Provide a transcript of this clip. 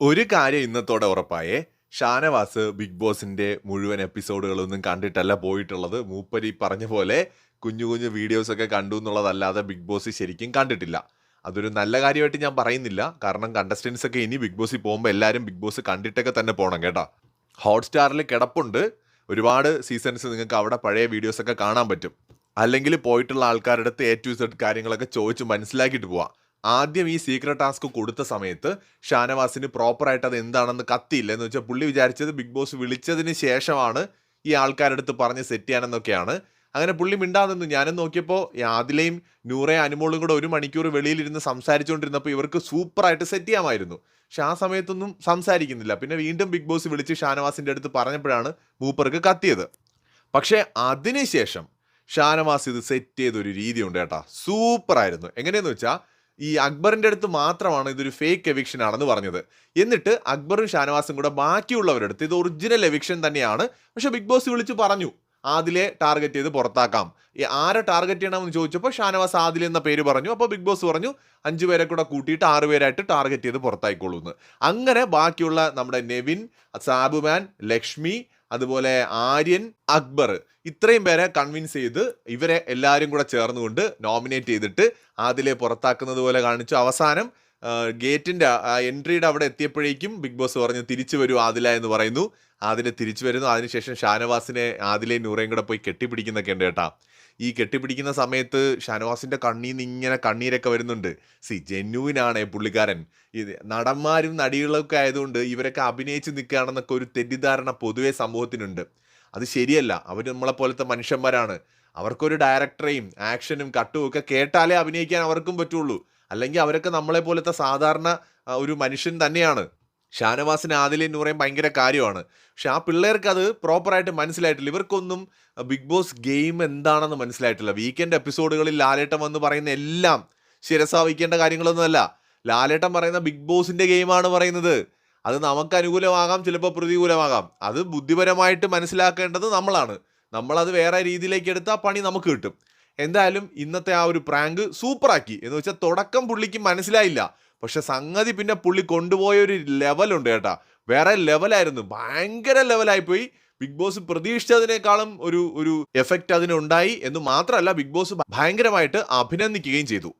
ഒരു കാര്യം ഇന്നത്തോടെ ഉറപ്പായേ ഷാനവാസ് ബിഗ് ബോസിന്റെ മുഴുവൻ എപ്പിസോഡുകളൊന്നും കണ്ടിട്ടല്ല പോയിട്ടുള്ളത്. മൂപ്പരി പറഞ്ഞ പോലെ കുഞ്ഞു കുഞ്ഞു വീഡിയോസ് ഒക്കെ കണ്ടു എന്നുള്ളതല്ലാതെ ബിഗ് ബോസ് ശരിക്കും കണ്ടിട്ടില്ല. അതൊരു നല്ല കാര്യമായിട്ട് ഞാൻ പറയുന്നില്ല. കാരണം കണ്ടസ്റ്റൻസ് ഒക്കെ ഇനി ബിഗ് ബോസിൽ പോകുമ്പോൾ എല്ലാവരും ബിഗ് ബോസ് കണ്ടിട്ടൊക്കെ തന്നെ പോകണം കേട്ടോ. ഹോട്ട്സ്റ്റാറിൽ കിടപ്പുണ്ട്. ഒരുപാട് സീസൺസ് നിങ്ങൾക്ക് അവിടെ പഴയ വീഡിയോസൊക്കെ കാണാൻ പറ്റും. അല്ലെങ്കിൽ പോയിട്ടുള്ള ആൾക്കാരുടെ അടുത്ത് എ ടു സെഡ് കാര്യങ്ങളൊക്കെ ചോദിച്ച് മനസ്സിലാക്കിയിട്ട് പോവാം. ആദ്യം ഈ സീക്രട്ട് ടാസ്ക് കൊടുത്ത സമയത്ത് ഷാനവാസിന് പ്രോപ്പറായിട്ട് അത് എന്താണെന്ന് കത്തിയില്ല എന്ന് വെച്ചാൽ പുള്ളി വിചാരിച്ചത് ബിഗ് ബോസ് വിളിച്ചതിന് ശേഷമാണ് ഈ ആൾക്കാരുടെ അടുത്ത് പറഞ്ഞ് സെറ്റ് ചെയ്യാനെന്നൊക്കെയാണ്. അങ്ങനെ പുള്ളി മിണ്ടാതെന്നു ഞാനും നോക്കിയപ്പോൾ ആദിലയും നൂറേ അനുമോളും കൂടെ ഒരു മണിക്കൂർ വെളിയിലിരുന്ന് സംസാരിച്ചുകൊണ്ടിരുന്നപ്പോൾ ഇവർക്ക് സൂപ്പറായിട്ട് സെറ്റ് ചെയ്യാമായിരുന്നു. പക്ഷെ ആ സമയത്തൊന്നും സംസാരിക്കുന്നില്ല. പിന്നെ വീണ്ടും ബിഗ് ബോസ് വിളിച്ച് ഷാനവാസിന്റെ അടുത്ത് പറഞ്ഞപ്പോഴാണ് മൂപ്പർക്ക് കത്തിയത്. പക്ഷേ അതിനുശേഷം ഷാനവാസ് ഇത് സെറ്റ് ചെയ്തൊരു രീതിയുണ്ട് കേട്ടാ. സൂപ്പറായിരുന്നു എങ്ങനെയെന്ന് വെച്ചാൽ ഈ അക്ബറിന്റെ അടുത്ത് മാത്രമാണ് ഇതൊരു ഫേക്ക് എവിക്ഷൻ ആണെന്ന് പറഞ്ഞത്. എന്നിട്ട് അക്ബറും ഷാനവാസും കൂടെ ബാക്കിയുള്ളവരുടെ അടുത്ത് ഇത് ഒറിജിനൽ എവിക്ഷൻ തന്നെയാണ്. പക്ഷേ ബിഗ് ബോസ് വിളിച്ച് പറഞ്ഞു ആദിലെ ടാർഗറ്റ് ചെയ്ത് പുറത്താക്കാം. ആരെ ടാർഗറ്റ് ചെയ്യണമെന്ന് ചോദിച്ചപ്പോൾ ഷാനവാസ് ആദിൽ എന്ന പേര് പറഞ്ഞു. അപ്പോൾ ബിഗ് ബോസ് പറഞ്ഞു അഞ്ചു പേരെ കൂടെ കൂട്ടിയിട്ട് ആറ് പേരായിട്ട് ടാർഗറ്റ് ചെയ്ത് പുറത്തായിക്കോളൂ എന്ന് അങ്ങനെ ബാക്കിയുള്ള നമ്മുടെ നെവിൻ സാബുമാൻ ലക്ഷ്മി അതുപോലെ ആര്യൻ അക്ബർ. ഇത്രയും പേരെ കൺവിൻസ് ചെയ്ത് ഇവരെ എല്ലാവരും കൂടെ ചേർന്നുകൊണ്ട് നോമിനേറ്റ് ചെയ്തിട്ട് അതിലെ പുറത്താക്കുന്നത് പോലെ കാണിച്ചു. അവസാനം ഗേറ്റിന്റെ എൻട്രിയുടെ അവിടെ എത്തിയപ്പോഴേക്കും ബിഗ് ബോസ് പറഞ്ഞു തിരിച്ചു വരൂ ആദില എന്ന് പറയുന്നു. ആദിലെ തിരിച്ചു വരുന്നു. അതിനുശേഷം ഷാനവാസിനെ ആദിലെയും നൂറയും കൂടെ പോയി കെട്ടിപ്പിടിക്കുന്നൊക്കെ ഉണ്ട് കേട്ടാ. ഈ കെട്ടിപ്പിടിക്കുന്ന സമയത്ത് ഷാനവാസിന്റെ കണ്ണീന്ന് നിന്ന് ഇങ്ങനെ കണ്ണീരൊക്കെ വരുന്നുണ്ട്. സി ജെന്യൂവിനാണ് പുള്ളിക്കാരൻ. ഇത് നടന്മാരും നടികളൊക്കെ ആയതുകൊണ്ട് ഇവരൊക്കെ അഭിനയിച്ച് നിൽക്കുകയാണെന്നൊക്കെ ഒരു തെറ്റിദ്ധാരണ പൊതുവെ സമൂഹത്തിനുണ്ട്. അത് ശരിയല്ല. അവർ നമ്മളെ പോലത്തെ മനുഷ്യന്മാരാണ്. അവർക്കൊരു ഡയറക്ടറെയും ആക്ഷനും കട്ടും ഒക്കെ കേട്ടാലേ അഭിനയിക്കാൻ അവർക്കും പറ്റുള്ളൂ. അല്ലെങ്കിൽ അവരൊക്കെ നമ്മളെ പോലത്തെ സാധാരണ ഒരു മനുഷ്യൻ തന്നെയാണ്. ഷാനവാസിന് ആദിലെന്ന് പറയും ഭയങ്കര കാര്യമാണ്. പക്ഷെ ആ പിള്ളേർക്ക് അത് പ്രോപ്പറായിട്ട് മനസ്സിലായിട്ടില്ല. ഇവർക്കൊന്നും ബിഗ് ബോസ് ഗെയിം എന്താണെന്ന് മനസ്സിലായിട്ടില്ല. വീക്കെൻഡ് എപ്പിസോഡുകളിൽ ലാലേട്ടൻ വന്ന് പറയുന്ന എല്ലാം ശിരസാവിക്കേണ്ട കാര്യങ്ങളൊന്നുമല്ല ലാലേട്ടൻ പറയുന്ന ബിഗ് ബോസിന്റെ ഗെയിമാണ് പറയുന്നത്. അത് നമുക്ക് അനുകൂലമാകാം ചിലപ്പോൾ പ്രതികൂലമാകാം. അത് ബുദ്ധിപരമായിട്ട് മനസ്സിലാക്കേണ്ടത് നമ്മളാണ്. നമ്മളത് വേറെ രീതിയിലേക്ക് എടുത്താൽ പണി നമുക്ക് കിട്ടും. എന്തായാലും ഇന്നത്തെ ആ ഒരു പ്രാങ്ക് സൂപ്പറാക്കി. എന്ന് വെച്ചാൽ തുടക്കം പുള്ളിക്ക് മനസ്സിലായില്ല. പക്ഷെ സംഗതി പിന്നെ പുള്ളി കൊണ്ടുപോയ ഒരു ലെവലുണ്ട് കേട്ടാ. വേറെ ലെവലായിരുന്നു ഭയങ്കര ലെവലായി പോയി ബിഗ് ബോസ് പ്രതീക്ഷിച്ചതിനേക്കാളും ഒരു ഒരു എഫക്റ്റ് അതിനുണ്ടായി. എന്ന് മാത്രമല്ല ബിഗ് ബോസ് ഭയങ്കരമായിട്ട് അഭിനന്ദിക്കുകയും ചെയ്തു.